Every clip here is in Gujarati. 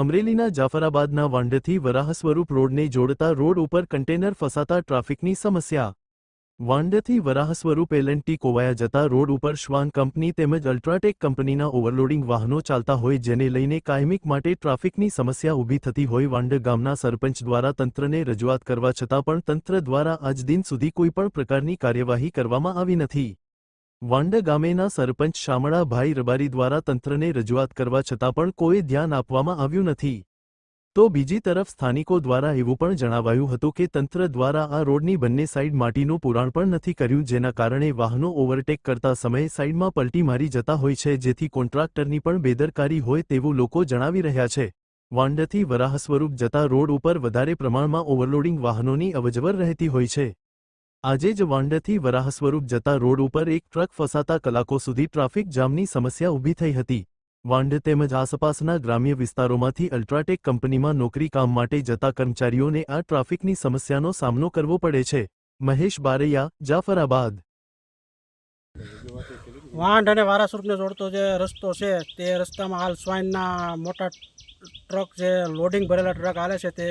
અમરેલીના જાફરાબાદના વાંડથી વરાહ સ્વરૂપ રોડને જોડતા રોડ ઉપર કન્ટેનર ફસાતા ટ્રાફિકની સમસ્યા. વાંડથી વરાહ સ્વરૂપ એલએનટી કોવાયા જતા રોડ ઉપર શ્વાન કંપની તેમજ અલ્ટ્રાટેક કંપનીના ઓવરલોડિંગ વાહનો ચાલતા હોય જેને લઈને કાયમિક માટે ટ્રાફિકની સમસ્યા ઊભી થતી હોય વાંડ ગામના સરપંચ દ્વારા તંત્રને રજૂઆત કરવા છતાં પણ તંત્ર દ્વારા આજ દિન સુધી કોઈપણ પ્રકારની કાર્યવાહી કરવામાં આવી નથી. વાંડ ગામેના સરપંચ શામળાભાઈ રબારી દ્વારા તંત્રને રજૂઆત કરવા છતાં પણ કોઈ ધ્યાન આપવામાં આવ્યું નથી. તો બીજી તરફ સ્થાનિકો દ્વારા એવું પણ જણાવાયું હતું કે તંત્ર દ્વારા આ રોડની બંને સાઇડ માટીનું પુરાણ પણ નથી કર્યું, જેના કારણે વાહનો ઓવરટેક કરતા સમયે સાઇડમાં પલટી મારી જતા હોય છે, જેથી કોન્ટ્રાક્ટરની પણ બેદરકારી હોય તેવું લોકો જણાવી રહ્યા છે. વાંડથી વરાહ સ્વરૂપ જતા રોડ ઉપર વધારે પ્રમાણમાં ઓવરલોડિંગ વાહનોની અવજવર રહેતી હોય છે. આજે જ વાંડથી વરાહ સ્વરૂપ જતા રોડ ઉપર એક ટ્રક ફસાતા કલાકો સુધી ટ્રાફિક જામની સમસ્યા ઊભી થઈ હતી. વાંડ તેમજ આસપાસના ગ્રામ્ય વિસ્તારોમાંથી અલ્ટ્રાટેક કંપનીમાં નોકરી કામ માટે જતા કર્મચારીઓને આ ટ્રાફિકની સમસ્યાનો સામનો કરવો પડે છે. મહેશ બારૈયા, જાફરાબાદ. વાંઢ અને વારાસુરને જોડતો જે રસ્તો છે, તે રસ્તામાં હાલ સ્વાઇનના મોટા ટ્રક જે લોડિંગ ભરેલા ટ્રક હાલે છે, તે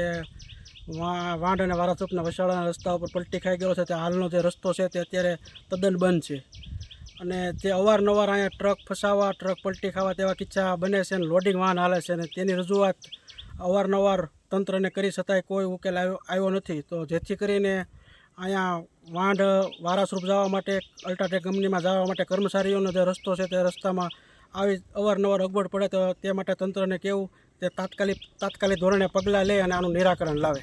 વાંઢ અને વારાસુરના વસાડાના રસ્તા ઉપર પલટી ખાઈ ગયો છે. તે હાલનો જે રસ્તો છે તે અત્યારે તદ્દન બંધ છે. અને તે અવારનવાર અહીંયા ટ્રક ફસાવા, ટ્રક પલટી ખાવા તેવા કિસ્સા બને છે અને લોડિંગ વાહન હાલે છે અને તેની રજૂઆત અવારનવાર તંત્રને કરી છતાંય કોઈ ઉકેલ આવ્યો આવ્યો નથી. તો જેથી કરીને અહીંયા વાંઢ વારાસરૂપ જવા માટે, અલ્ટ્રાટેક કંપનીમાં જવા માટે કર્મચારીઓનો જે રસ્તો છે તે રસ્તામાં આવી અવારનવાર અગવડ પડે તો તે માટે તંત્રને કેવું તે તાત્કાલિક તાત્કાલિક ધોરણે પગલાં લે અને આનું નિરાકરણ લાવે.